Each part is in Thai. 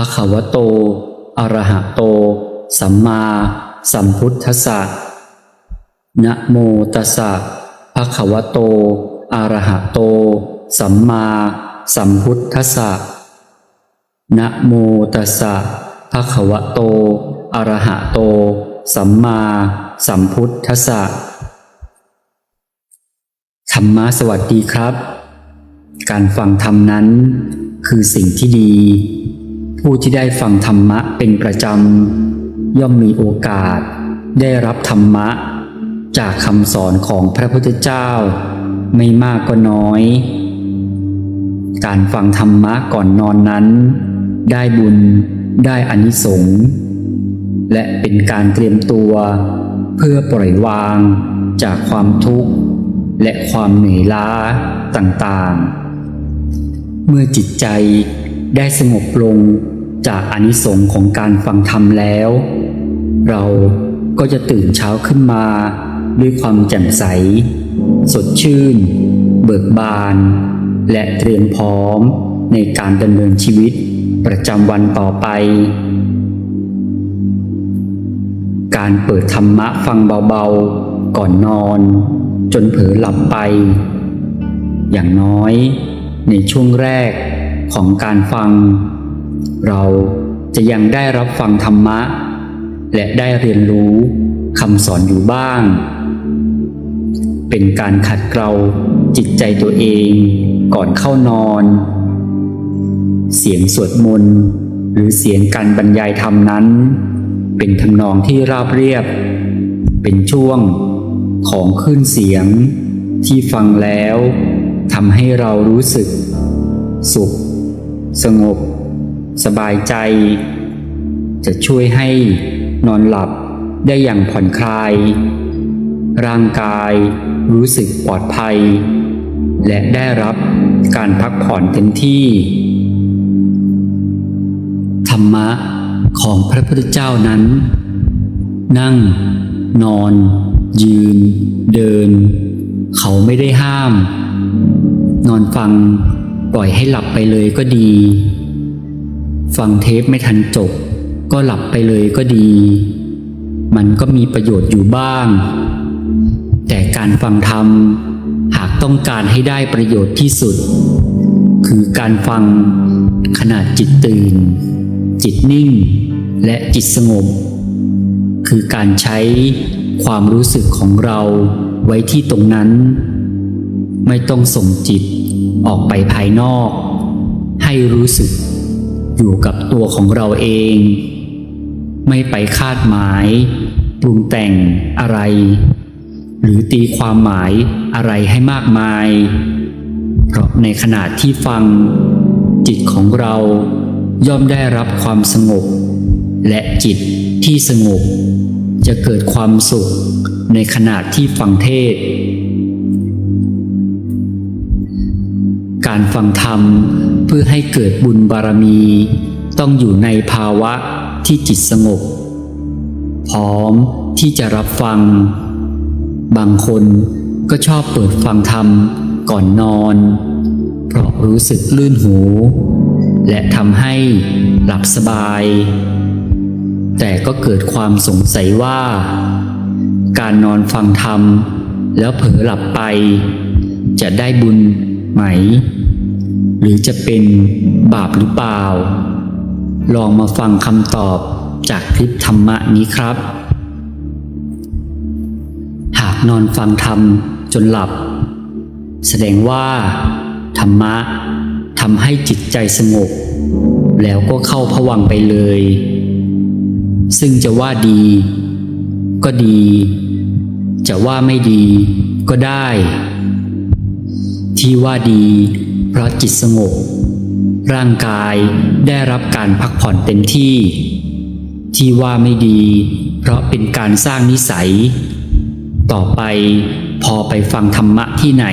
ภะควโตอะระหะโต สัมมาสัมพุทธัสสะนะโมตัสสะภะควโตอะระหะโต สัมมาสัมพุทธัสสะนะโมตัสสะภะคะวะโตอะระหะโต สัมมาสัมพุทธัสสะ ธรรมะสวัสดีครับ การฟังธรรมนั้นคือสิ่งที่ดี ผู้ที่ได้ฟังธรรมะเป็นประจำ ย่อมมีโอกาส ได้รับธรรมะ จากคำสอนของพระพุทธเจ้า ไม่มากก็น้อย การฟังธรรมะก่อนนอนนั้น ได้บุญได้อานิสงส์และเป็นการเตรียมตัว เพื่อปล่อยวางจากความทุกข์ และความเหนื่อยล้าต่างๆ เมื่อจิตใจ ได้สงบลงจากอนิสงส์ของการฟังธรรมแล้ว เราก็จะตื่นเช้าขึ้นมาด้วยความแจ่มใส สดชื่น เบิกบาน และเตรียมพร้อมในการดำเนินชีวิตประจำวันต่อไป การเปิดธรรมะฟังเบาๆ ก่อนนอน จนเผลอหลับไป อย่างน้อยในช่วงแรก ของการฟัง เราจะยังได้รับฟังธรรมะ และได้เรียนรู้คำสอนอยู่บ้าง เป็นการขัดเกลาจิตใจตัวเองก่อนเข้านอน เสียงสวดมนต์หรือเสียงการบรรยายธรรมนั้น เป็นทำนองที่ราบเรียบ เป็นช่วงของคลื่นเสียงที่ฟังแล้วทำให้เรารู้สึก สุข สงบ สบายใจ จะช่วยให้นอนหลับได้อย่างผ่อนคลาย ร่างกายรู้สึกปลอดภัย และได้รับการพักผ่อนเต็มที่ ธรรมะของพระพุทธเจ้านั้น นั่ง นอน ยืน เดิน เขาไม่ได้ห้าม นอนฟัง ปล่อยให้หลับไปเลยก็ดี ฟังเทปไม่ทันจบ ก็หลับไปเลยก็ดี มันก็มีประโยชน์อยู่บ้าง แต่การฟังธรรมหากต้องการให้ได้ประโยชน์ที่สุด คือการฟังขณะจิตตื่น จิตนิ่ง และจิตสงบ คือการใช้ความรู้สึกของเราไว้ที่ตรงนั้น ไม่ต้องส่งจิต ออกไปภายนอก ให้รู้สึกอยู่กับตัวของเราเอง ไม่ไปคาดหมายปรุงแต่งอะไร หรือตีความหมายอะไรให้มากมาย เพราะในขณะที่ฟัง จิตของเราย่อมได้รับความสงบ และจิตที่สงบ จะเกิดความสุขในขณะที่ฟังเทศ การฟังธรรมเพื่อให้เกิดบุญบารมี ต้องอยู่ในภาวะที่จิตสงบ พร้อมที่จะรับฟัง บางคนก็ชอบเปิดฟังธรรมก่อนนอน เพราะรู้สึกลื่นหู และทำให้หลับสบาย แต่ก็เกิดความสงสัยว่า การนอนฟังธรรมแล้วเผลอหลับไป จะได้บุญไหม หรือจะเป็นบาปหรือเปล่า ลองมาฟังคำตอบจากคลิปธรรมะนี้ครับ หากนอนฟังธรรมจนหลับ แสดงว่า ธรรมะทำให้จิตใจสงบ แล้วก็เข้าผวังไปเลย ซึ่งจะว่าดี ก็ดี จะว่าไม่ดีก็ได้ ที่ว่าดี ราะจิตสงบ ร่างกายได้รับการพักผ่อนเต็มที่ ที่ว่าไม่ดี เพราะเป็นการสร้างนิสัย ต่อไปพอไปฟังธรรมะที่ไหน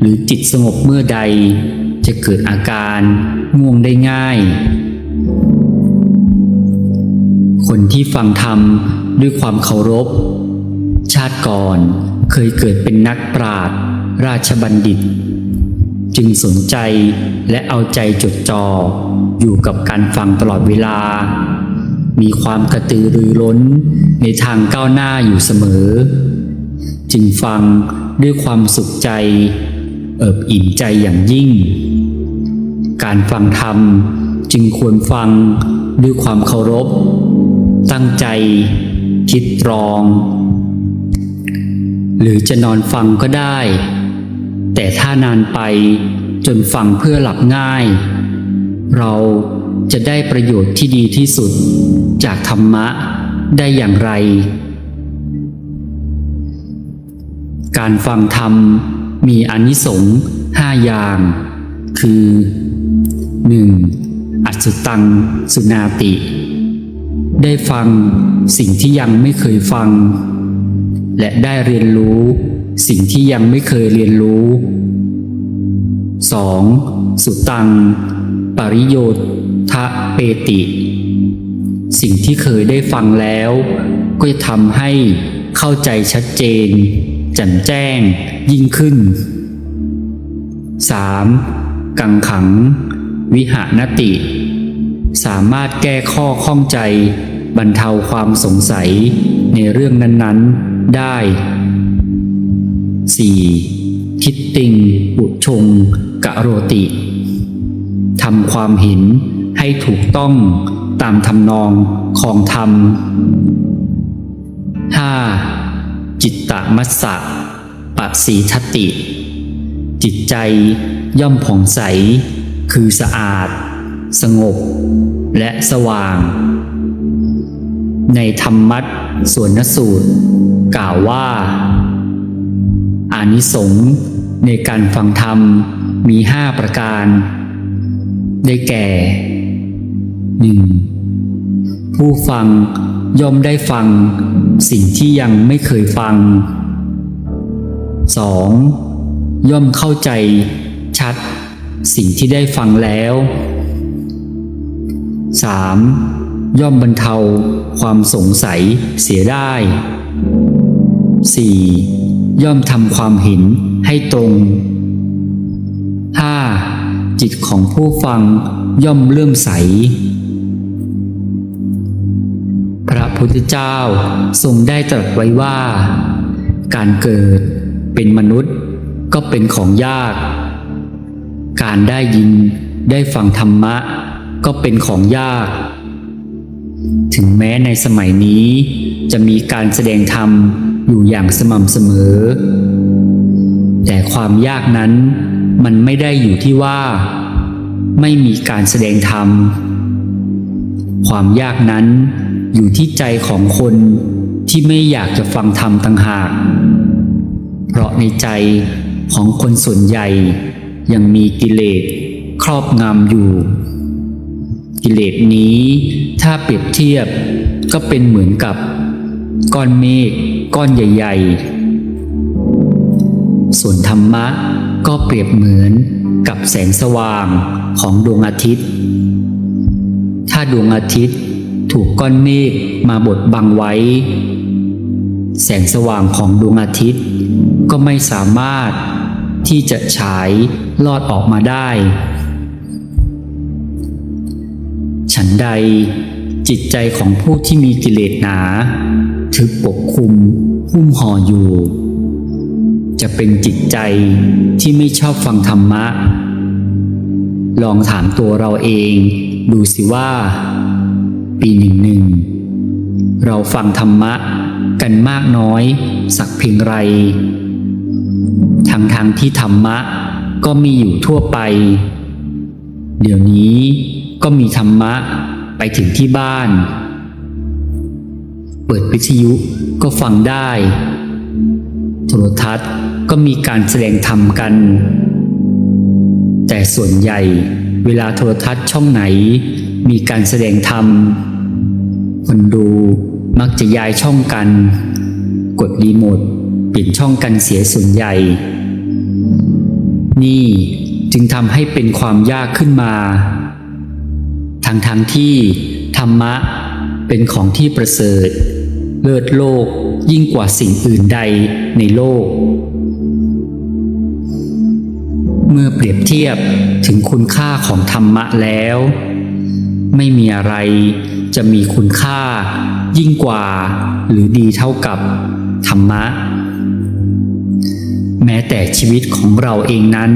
หรือจิตสงบเมื่อใด จะเกิดอาการง่วงได้ง่าย คนที่ฟังธรรมด้วยความเคารพ ชาติก่อนเคยเกิดเป็นนักปราชญ์ราชบัณฑิต จึงสนใจและเอาใจจดจอ่ออยู่กับการฟังตลอดเวลา มีความกระตือรือร้นในทางก้าวหน้าอยู่เสมอ จึงฟังด้วยความสุขใจ เอิบอิ่มใจอย่างยิ่ง การฟังธรรมจึงควรฟังด้วยความเคารพ ตั้งใจคิดตรอง หรือจะนอนฟังก็ได้ แต่ถ้านานไปจนฟังเพื่อหลับง่าย เราจะได้ประโยชน์ที่ดีที่สุด จากธรรมะได้อย่างไร การฟังธรรมมีอานิสงส์ห้าอย่าง คือ 1. อัจจุตังสุนาติ ได้ฟังสิ่งที่ยังไม่เคยฟัง และได้เรียนรู้ สิ่งที่ยังไม่เคยเรียนรู้ 2. สุตัง ปริโยทะเปติ สิ่งที่เคยได้ฟังแล้ว ก็จะทำให้เข้าใจชัดเจนแจ่มแจ้งยิ่งขึ้น 3. กังขัง วิหานติ สามารถแก้ข้อข้องใจ บรรเทาความสงสัยในเรื่องนั้น ๆ ได้ 4. คิดติงอุชง กะโรติ ทำความเห็นให้ถูกต้องตามทำนองของธรรม 5. จิตตมัสสะปะสีทติ จิตใจย่อมผ่องใส คือสะอาด สงบ และสว่าง ในธรรมัตส่วนนสูตร กล่าวว่า อานิสงส์ในการฟังธรรมมีห้าประการ ได้แก่ 1. ผู้ฟังย่อมได้ฟัง สิ่งที่ยังไม่เคยฟัง 2. ย่อมเข้าใจชัด สิ่งที่ได้ฟังแล้ว 3. ย่อมบรรเทาความสงสัยเสียได้ 4. ย่อมทำความเห็นให้ตรง 5. จิตของผู้ฟังย่อมเลื่อมใส พระพุทธเจ้าทรงได้ตรัสไว้ว่า การเกิดเป็นมนุษย์ก็เป็นของยาก การได้ยินได้ฟังธรรมะก็เป็นของยาก ถึงแม้ในสมัยนี้จะมีการแสดงธรรมอยู่อย่างสม่ำเสมอ แต่ความยากนั้นมันไม่ได้อยู่ที่ว่า ไม่มีการแสดงธรรม ความยากนั้นอยู่ที่ใจของคนที่ไม่อยากจะฟังธรรมต่างหาก เพราะในใจของคนส่วนใหญ่ยังมีกิเลสครอบงำอยู่ กิเลสนี้ ถ้าเปรียบเทียบก็เป็นเหมือนกับ ก้อนเมฆก้อนใหญ่ ๆ ส่วนธรรมะก็เปรียบเหมือนกับแสงสว่างของดวงอาทิตย์ ถ้าดวงอาทิตย์ถูกก้อนเมฆมาบดบังไว้ แสงสว่างของดวงอาทิตย์ก็ไม่สามารถที่จะฉายลอดออกมาได้ นใด จิตใจของผู้ที่มีกิเลสหนา ถึกปกคลุมหุ้มห่ออยู่ จะเป็นจิตใจที่ไม่ชอบฟังธรรมะ ลองถามตัวเราเอง ดูสิว่า ปีหนึ่งหนึ่งเราฟังธรรมะกันมากน้อย สักเพียงไรทางทางที่ธรรมะก็มีอยู่ทั่วไป เดี๋ยวนี้ก็มีธรรมะไปถึงที่บ้าน เปิดวิทยุก็ฟังได้ โทรทัศน์ก็มีการแสดงธรรมกัน แต่ส่วนใหญ่เวลาโทรทัศน์ช่องไหน มีการแสดงธรรม คนดูมักจะย้ายช่องกัน กดรีโมทเปลี่ยนช่องกันเสียส่วนใหญ่ นี่ จึงทำให้เป็นความยากขึ้นมา ทั้งทางที่ธรรมะเป็นของที่ประเสริฐ เลิศโลกยิ่งกว่าสิ่งอื่นใดในโลก เมื่อเปรียบเทียบถึงคุณค่าของธรรมะแล้ว ไม่มีอะไรจะมีคุณค่ายิ่งกว่าหรือดีเท่ากับธรรมะ แม้แต่ชีวิตของเราเองนั้น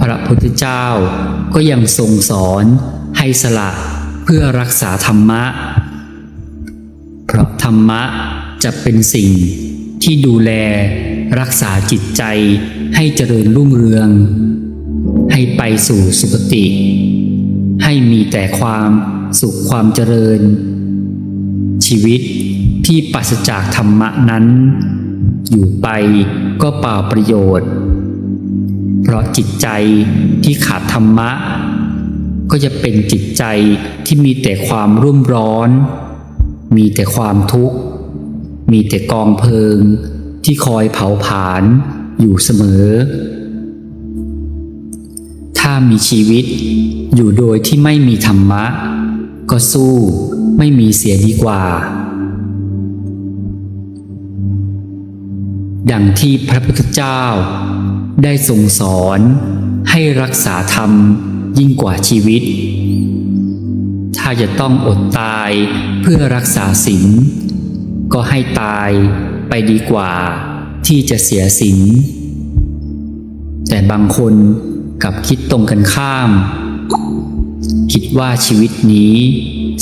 พระพุทธเจ้าก็ยังทรงสอนให้สละเพื่อรักษาธรรมะ เพราะธรรมะจะเป็นสิ่งที่ดูแลรักษาจิตใจให้เจริญรุ่งเรือง ให้ไปสู่สุคติ ให้มีแต่ความสุขความเจริญ ชีวิตที่ปราศจากธรรมะนั้น อยู่ไปก็เปล่าประโยชน์ เพราะจิตใจที่ขาดธรรมะ ก็จะเป็นจิตใจที่มีแต่ความรุ่มร้อน มีแต่ความทุกข์ มีแต่กองเพลิงที่คอยเผาผลาญอยู่เสมอ ถ้ามีชีวิตอยู่โดยที่ไม่มีธรรมะ ก็สู้ไม่มีเสียดีกว่า ดังที่พระพุทธเจ้า ได้ทรงสอน ให้รักษาธรรมยิ่งกว่าชีวิต ถ้าจะต้องอดตายเพื่อรักษาศีลก็ให้ตายไปดีกว่าที่จะเสียศีลแต่บางคนกับคิดตรงกันข้าม คิดว่าชีวิตนี้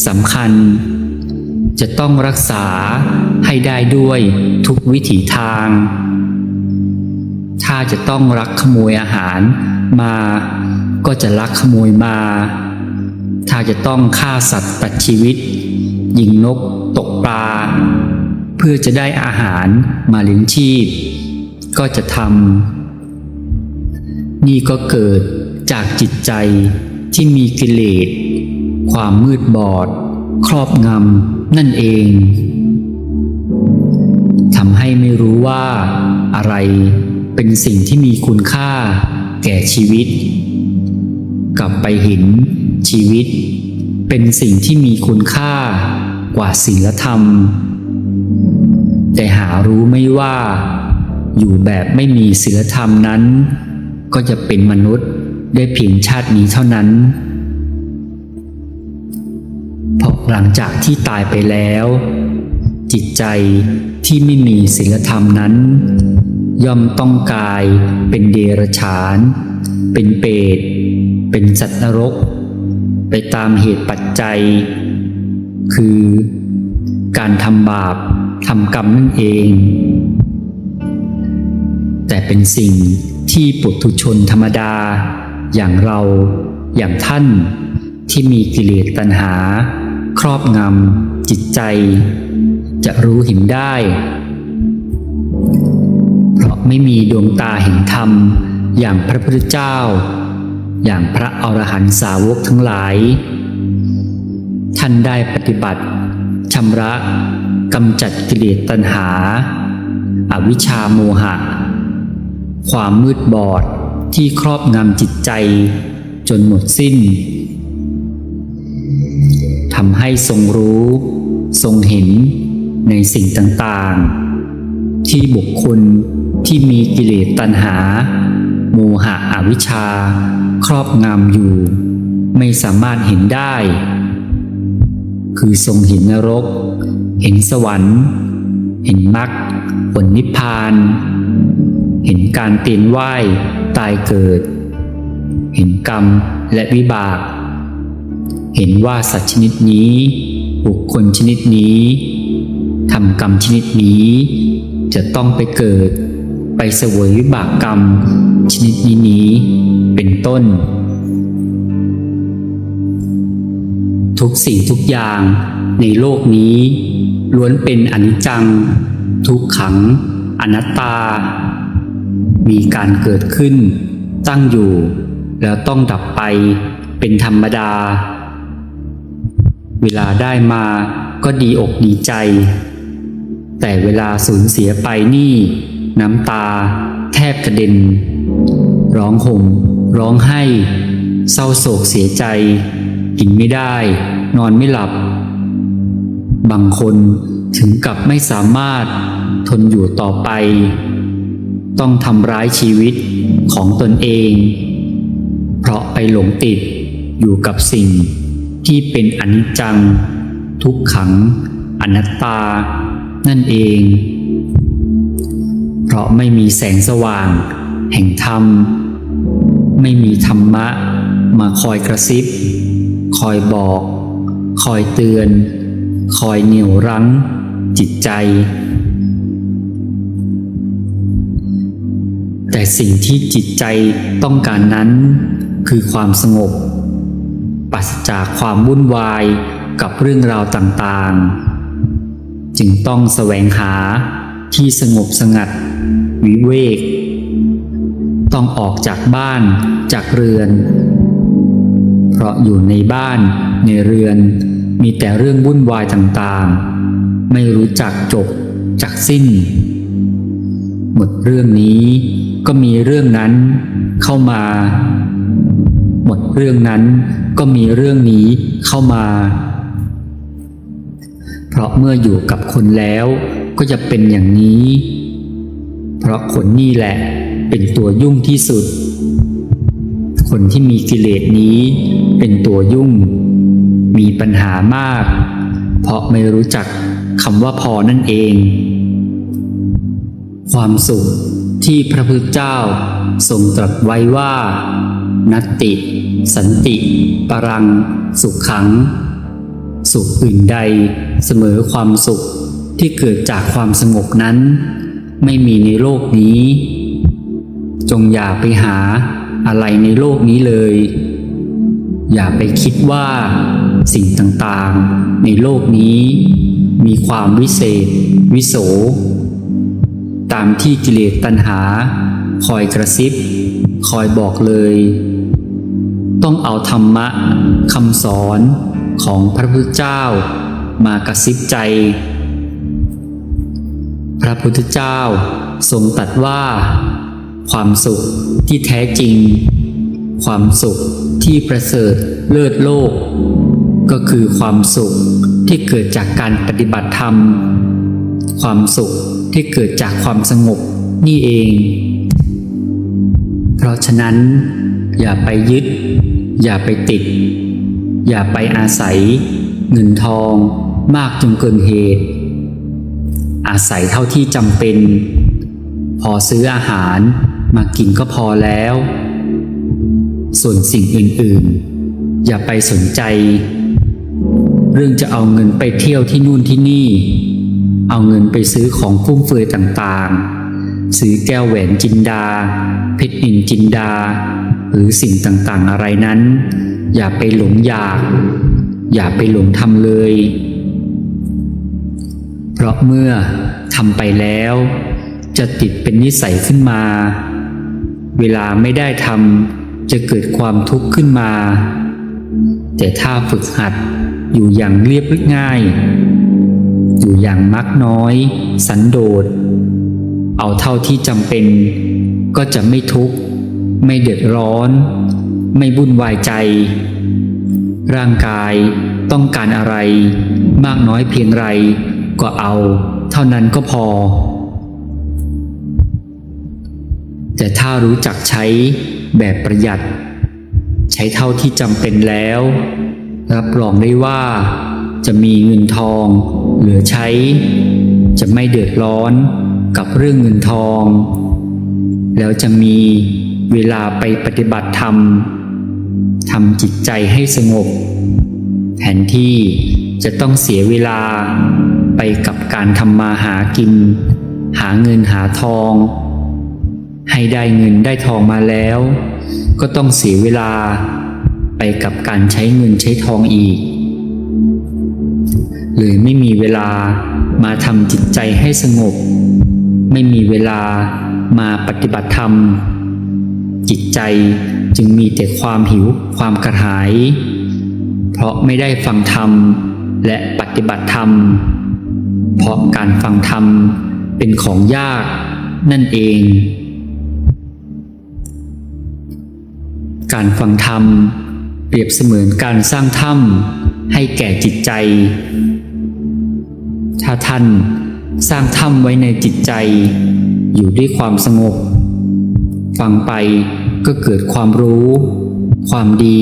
สำคัญ จะต้องรักษาให้ได้ด้วยทุกวิถีทาง ถ้าจะต้องรักขโมยอาหารมา ก็จะลักขโมยมา ถ้าจะต้องฆ่าสัตว์ตัดชีวิต ยิงนก ตกปลา เพื่อจะได้อาหารมาเลี้ยงชีพ ก็จะทำนี่ก็เกิดจากจิตใจที่มีกิเลส ความมืดบอด ครอบงำนั่นเองทำให้ไม่รู้ว่าอะไร เป็นสิ่งที่มีคุณค่า แก่ชีวิต กลับไปเห็นชีวิต เป็นสิ่งที่มีคุณค่ากว่าศีลธรรม แต่หารู้ไม่ว่า อยู่แบบไม่มีศีลธรรมนั้น ก็จะเป็นมนุษย์ได้เพียงชาตินี้เท่านั้นเพราะหลังจากที่ตายไปแล้ว จิตใจที่ไม่มีศีลธรรมนั้น ย่อมต้องกลายเป็นเดรัจฉาน เป็นเปรตเป็นสัตว์นรก ไปตามเหตุปัจจัย คือการทำบาปทำกรรมนั่นเอง แต่เป็นสิ่งที่ปุถุชนธรรมดา อย่างเราอย่างท่านที่มีกิเลสตัณหา ครอบงำจิตใจ จะรู้เห็นได้ ไม่มีดวงตาเห็นธรรม อย่างพระพุทธเจ้า อย่างพระอรหันตสาวกทั้งหลาย ท่านได้ปฏิบัติชำระกำจัดกิเลสตัณหาอาวิชชาโมหะ ความมืดบอดที่ครอบงำจิตใจจนหมดสิ้นทำให้ทรงรู้ ทรงเห็นในสิ่งต่างๆ ที่บุคคล ที่มีกิเลสตัณหา โมหะอวิชชา ครอบงำอยู่ ไม่สามารถเห็นได้ คือทรงเห็นนรก เห็นสวรรค์ เห็นมรรคผลนิพพาน เห็นการเตียนว่ายตายเกิด เห็นกรรมและวิบาก เห็นว่าสัตว์ชนิดนี้ บุคคลชนิดนี้ทำกรรมชนิดนี้จะต้องไปเกิด ไปเสวยวิบากกรรม ชนิดนี้นี้เป็นต้น ทุกสิ่งทุกอย่างในโลกนี้ ล้วนเป็นอนิจจัง ทุกขัง อนัตตา มีการเกิดขึ้น ตั้งอยู่ แล้วต้องดับไปเป็นธรรมดา เวลาได้มาก็ดีอกดีใจ แต่เวลาสูญเสียไปนี่ น้ำตา แทบกระเด็น ร้องห่ม ร้องไห้ เศร้าโศกเสียใจ กินไม่ได้ นอนไม่หลับ บางคนถึงกับไม่สามารถทนอยู่ต่อไป ต้องทำร้ายชีวิตของตนเอง เพราะไปหลงติดอยู่กับสิ่งที่เป็นอนิจจัง ทุกขัง อนัตตา นั่นเอง ราะไม่มีแสงสว่าง แห่งธรรม ไม่มีธรรมะ มาคอยกระซิบ คอยบอก คอยเตือน คอยเหนี่ยวรั้ง จิตใจ แต่สิ่งที่จิตใจต้องการนั้น คือความสงบปราศจากความวุ่นวายกับเรื่องราวต่างๆ จึงต้องแสวงหา ที่สงบสงัด วิเวก ต้องออกจากบ้านจากเรือน เพราะอยู่ในบ้านในเรือนมีแต่เรื่องวุ่นวายต่างๆ ไม่รู้จักจบจากสิ้น หมดเรื่องนี้ก็มีเรื่องนั้นเข้ามา หมดเรื่องนั้นก็มีเรื่องนี้เข้ามา เพราะเมื่ออยู่กับคนแล้ว ก็จะเป็นอย่างนี้ เพราะคนนี่แหละเป็นตัวยุ่งที่สุด คนที่มีกิเลสนี้เป็นตัวยุ่ง มีปัญหามาก เพราะไม่รู้จักคำว่าพอนั่นเอง ความสุขที่พระพุทธเจ้าทรงตรัสไว้ว่า นัตติ สันติ ปรัง สุขขัง สุขอื่นใดเสมอความสุข ที่เกิดจากความสงบนั้น ไม่มีในโลกนี้ จงอย่าไปหาอะไรในโลกนี้เลย อย่าไปคิดว่าสิ่งต่างๆ ในโลกนี้ มีความวิเศษ วิโส ตามที่กิเลสตัณหา คอยกระซิบ คอยบอกเลย ต้องเอาธรรมะคำสอนของพระพุทธเจ้ามากระซิบใจ ระพุทธเจ้าทรงตรัสว่า ความสุขที่แท้จริง ความสุขที่ประเสริฐเลิศโลก ก็คือความสุขที่เกิดจากการปฏิบัติธรรม ความสุขที่เกิดจากความสงบนี่เอง เพราะฉะนั้น อย่าไปยึด อย่าไปติด อย่าไปอาศัย เงินทองมากจนเกินเหตุ อาศัยเท่าที่จำเป็น พอซื้ออาหารมากินก็พอแล้ว ส่วนสิ่งอื่นๆ อย่าไปสนใจ เรื่องจะเอาเงินไปเที่ยวที่นู่นที่นี่ เอาเงินไปซื้อของฟุ่มเฟือยต่างๆ ซื้อแก้วแหวนจินดา เพชรนินจินดา หรือสิ่งต่างๆอะไรนั้น อย่าไปหลงอยาก อย่าไปหลงทำเลย เพราะเมื่อทำไปแล้ว จะติดเป็นนิสัยขึ้นมา เวลาไม่ได้ทำจะเกิดความทุกข์ขึ้นมา แต่ถ้าฝึกหัดอยู่อย่างเรียบง่าย อยู่อย่างมักน้อย สันโดษ เอาเท่าที่จำเป็น ก็จะไม่ทุกข์ ไม่เดือดร้อน ไม่วุ่นวายใจ ร่างกายต้องการอะไร มากน้อยเพียงไร ก็เอา เท่านั้นก็พอ แต่ถ้ารู้จักใช้แบบประหยัด ใช้เท่าที่จำเป็นแล้ว รับรองได้ว่า จะมีเงินทอง เหลือใช้ จะไม่เดือดร้อนกับเรื่องเงินทอง แล้วจะมีเวลาไปปฏิบัติธรรมทำจิตใจให้สงบ แทนที่จะต้องเสียเวลา ไปกับการทำมาหากิน หาเงินหาทอง ให้ได้เงินได้ทองมาแล้ว ก็ต้องเสียเวลาไปกับการใช้เงินใช้ทองอีกเลยไม่มีเวลามาทำจิตใจให้สงบ ไม่มีเวลามาปฏิบัติธรรม จิตใจจึงมีแต่ความหิวความกระหาย เพราะไม่ได้ฟังธรรมและปฏิบัติธรรม เพราะการฟังธรรมเป็นของยากนั่นเอง การฟังธรรมเปรียบเสมือนการสร้างถ้ำให้แก่จิตใจ ถ้าท่านสร้างถ้ำไว้ในจิตใจ อยู่ด้วยความสงบ ฟังไปก็เกิดความรู้ ความดี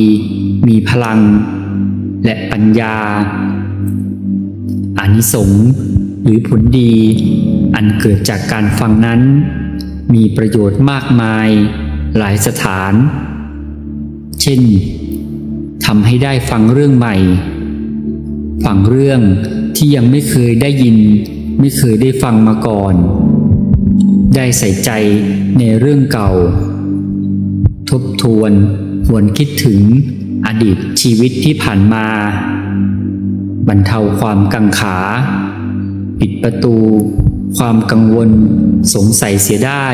มีพลัง และปัญญาอานิสงส์ หรือผลดี อันเกิดจากการฟังนั้น มีประโยชน์มากมาย หลายสถาน เช่นทำให้ได้ฟังเรื่องใหม่ ฟังเรื่องที่ยังไม่เคยได้ยิน ไม่เคยได้ฟังมาก่อน ได้ใส่ใจในเรื่องเก่า ทบทวนหวนคิดถึงอดีตชีวิตที่ผ่านมา บรรเทาความกังขา ปิดประตู ความกังวล สงสัยเสียได้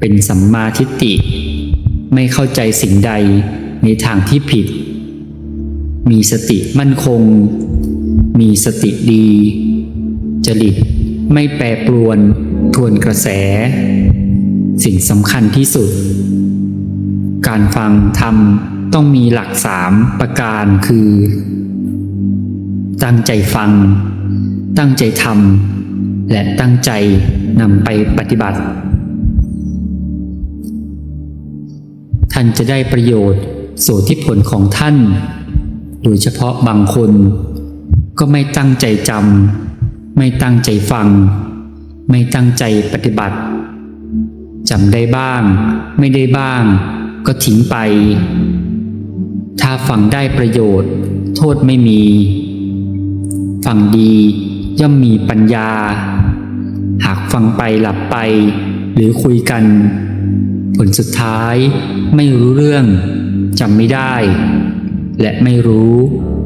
เป็นสัมมาทิฏฐิไม่เข้าใจสิ่งใดในทางที่ผิด มีสติมั่นคง มีสติดี จริตไม่แปรปรวน ทวนกระแส สิ่งสำคัญที่สุด การฟังธรรมต้องมีหลักสามประการคือ ตั้งใจฟัง ตั้งใจทำและตั้งใจนำไปปฏิบัติ ท่านจะได้ประโยชน์โสที่ผลของท่าน โดยเฉพาะบางคน ก็ไม่ตั้งใจจำไม่ตั้งใจฟัง ไม่ตั้งใจปฏิบัติจำได้บ้าง ไม่ได้บ้าง ก็ทิ้งไป ถ้าฟังได้ประโยชน์ โทษไม่มี ฟังดี ย่อมมีปัญญา หากฟังไปหลับไป หรือคุยกัน ผลสุดท้ายไม่รู้เรื่องจำไม่ได้ และไม่รู้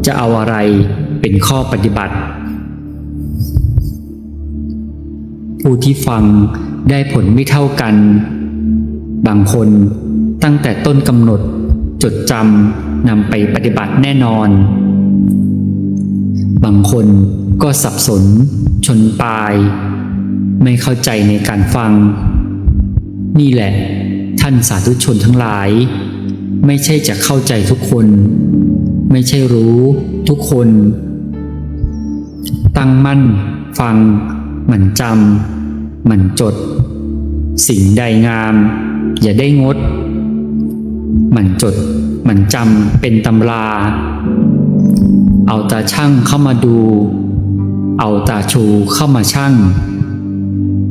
จะเอาอะไรเป็นข้อปฏิบัติ ผู้ที่ฟังได้ผลไม่เท่ากัน บางคนตั้งแต่ต้นกำหนดจดจำนำไปปฏิบัติแน่นอน บางคนก็สับสน ชนปลาย ไม่เข้าใจในการฟัง นี่แหละ ท่านสาธุชนทั้งหลาย ไม่ใช่จะเข้าใจทุกคน ไม่ใช่รู้ทุกคน ตั้งมั่น ฟัง หมั่นจำหมั่นจด สิ่งใดงาม อย่าได้งด หมั่นจด มันจำเป็นตำรา เอาตาช่างเข้ามาดู เอาตาชูเข้ามาช่าง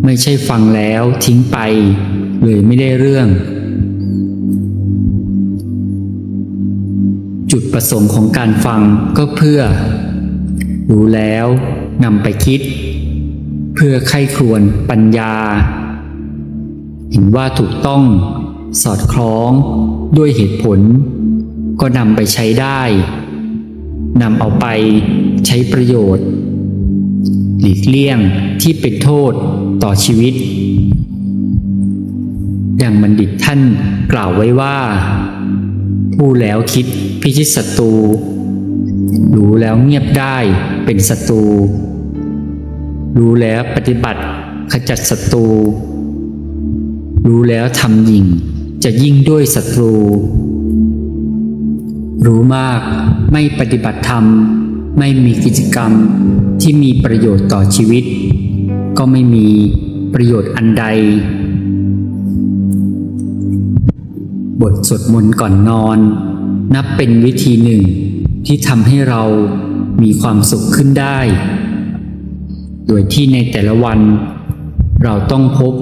ไม่ใช่ฟังแล้วทิ้งไป เลยไม่ได้เรื่อง จุดประสงค์ของการฟังก็เพื่อ รู้แล้วนำไปคิด เพื่อไข้ครวนปัญญา เห็นว่าถูกต้องสอดคล้องด้วยเหตุผล ก็นำไปใช้ได้นำเอาไปใช้ประโยชน์ หลีกเลี่ยงที่เป็นโทษต่อชีวิต อย่างบัณฑิตท่านกล่าวไว้ว่า ผู้แล้วคิดพิชิตศัตรูรู้แล้วเงียบได้เป็นศัตรูรู้แล้วปฏิบัติขจัดศัตรูรู้แล้วทำยิ่งจะยิ่งด้วยศัตรู รู้มาก ไม่ปฏิบัติธรรม ไม่มีกิจกรรมที่มีประโยชน์ต่อชีวิต ก็ไม่มีประโยชน์อันใด บทสวดมนต์ก่อนนอน นับเป็นวิธีหนึ่งที่ทำให้เรามีความสุขขึ้นได้ โดยที่ในแต่ละวัน เราต้องพบ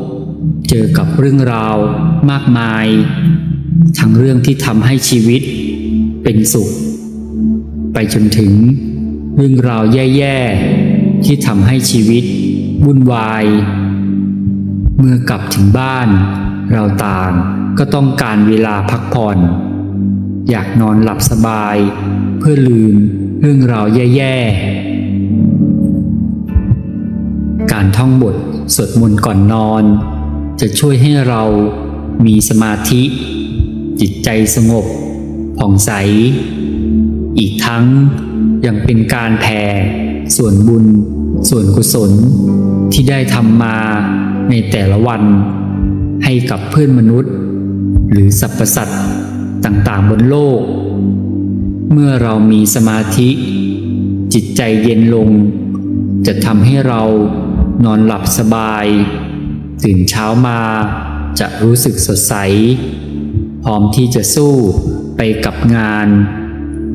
เจอกับเรื่องราวมากมาย ทั้งเรื่องที่ทำให้ชีวิต เป็นสุข ไปจนถึงเรื่องราวแย่ๆ ที่ทำให้ชีวิตวุ่นวาย เมื่อกลับถึงบ้าน เราต่างก็ต้องการเวลาพักผ่อน อยากนอนหลับสบาย เพื่อลืมเรื่องราวแย่ๆ การท่องบทสวดมนต์ก่อนนอน จะช่วยให้เรามีสมาธิ จิตใจสงบ ผ่องใส อีกทั้งยังเป็นการแผ่ส่วนบุญ ส่วนกุศล ที่ได้ทำมาในแต่ละวัน ให้กับเพื่อนมนุษย์ หรือสรรพสัตว์ต่างๆบนโลก เมื่อเรามีสมาธิ จิตใจเย็นลง จะทำให้เรานอนหลับสบาย ตื่นเช้ามาจะรู้สึกสดใส พร้อมที่จะสู้ ไปกับงาน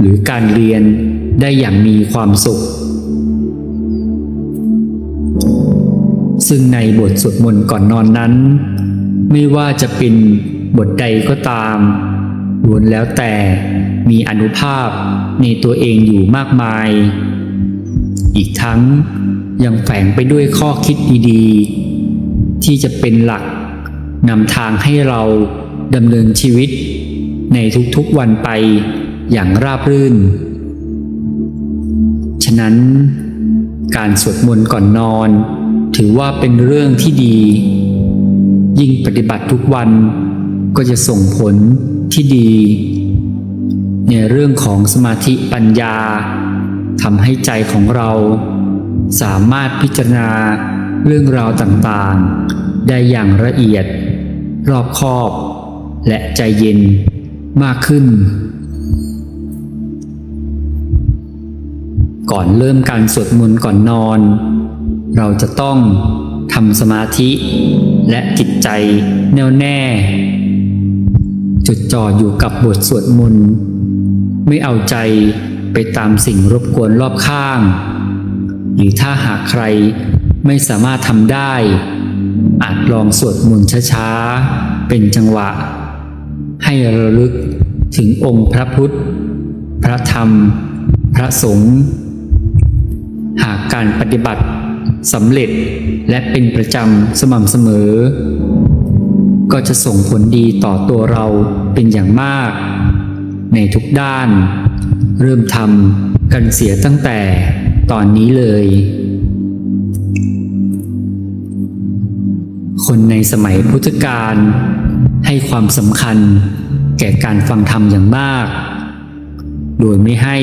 หรือการเรียนได้อย่างมีความสุข ซึ่งในบทสวดมนต์ก่อนนอนนั้น ไม่ว่าจะเป็นบทใดก็ตามล้วนแล้วแต่มีอนุภาพในตัวเองอยู่มากมาย อีกทั้งยังแฝงไปด้วยข้อคิดดีๆ ที่จะเป็นหลักนำทางให้เราดำเนินชีวิต ในทุกๆวันไปอย่างราบรื่น ฉะนั้น การสวดมนต์ก่อนนอน ถือว่าเป็นเรื่องที่ดี ยิ่งปฏิบัติทุกวันก็จะส่งผลที่ดี ในเรื่องของสมาธิปัญญาทำให้ใจของเราสามารถพิจารณาเรื่องราวต่างๆ ได้อย่างละเอียด รอบคอบ และใจเย็น มากขึ้น ก่อนเริ่มการสวดมนต์ก่อนนอน เราจะต้องทำสมาธิและจิตใจแน่วแน่จดจ่ออยู่กับบทสวดมนต์ไม่เอาใจไปตามสิ่งรบกวนรอบข้าง หรือถ้าหากใครไม่สามารถทำได้ อาจลองสวดมนต์ช้าๆ เป็นจังหวะ ให้ระลึกถึงองค์พระพุทธ พระธรรม พระสงฆ์หากการปฏิบัติสำเร็จและเป็นประจำสม่ำเสมอ ก็จะส่งผลดีต่อตัวเราเป็นอย่างมาก ในทุกด้าน เริ่มทำกันเสียตั้งแต่ตอนนี้เลย คนในสมัยพุทธกาล ให้ความสำคัญแก่การฟังธรรมอย่างมาก โดยไม่ให้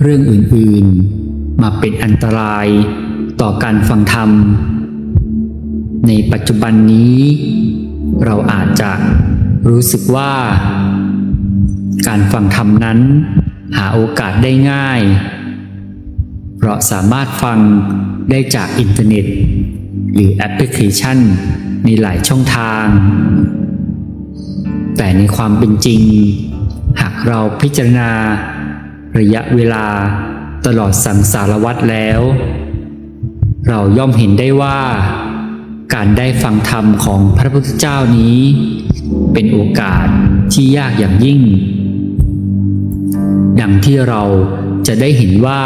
เรื่องอื่นๆ มาเป็นอันตรายต่อการฟังธรรม ในปัจจุบันนี้ เราอาจจะรู้สึกว่า การฟังธรรมนั้น หาโอกาสได้ง่าย เพราะสามารถฟังได้จากอินเทอร์เน็ต หรือแอปพลิเคชันในหลายช่องทาง แต่ในความเป็นจริง หากเราพิจารณา ระยะเวลาตลอดสังสารวัตรแล้ว เราย่อมเห็นได้ว่า การได้ฟังธรรมของพระพุทธเจ้านี้ เป็นโอกาสที่ยากอย่างยิ่ง ดังที่เราจะได้เห็นว่า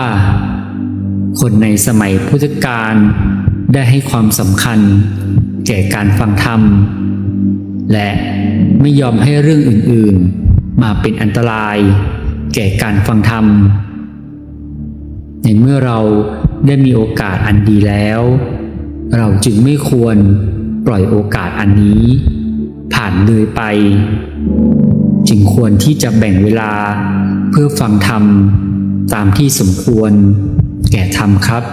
คนในสมัยพุทธกาลได้ให้ความสำคัญ แก่การฟังธรรม และไม่ยอมให้เรื่องอื่นๆ มาเป็นอันตราย แก่การฟังธรรม ในเมื่อเราได้มีโอกาสอันดีแล้ว เราจึงไม่ควรปล่อยโอกาสอันนี้ ผ่านเลยไป จึงควรที่จะแบ่งเวลาเพื่อฟังธรรมตามที่สมควร แก่ธรรมครับ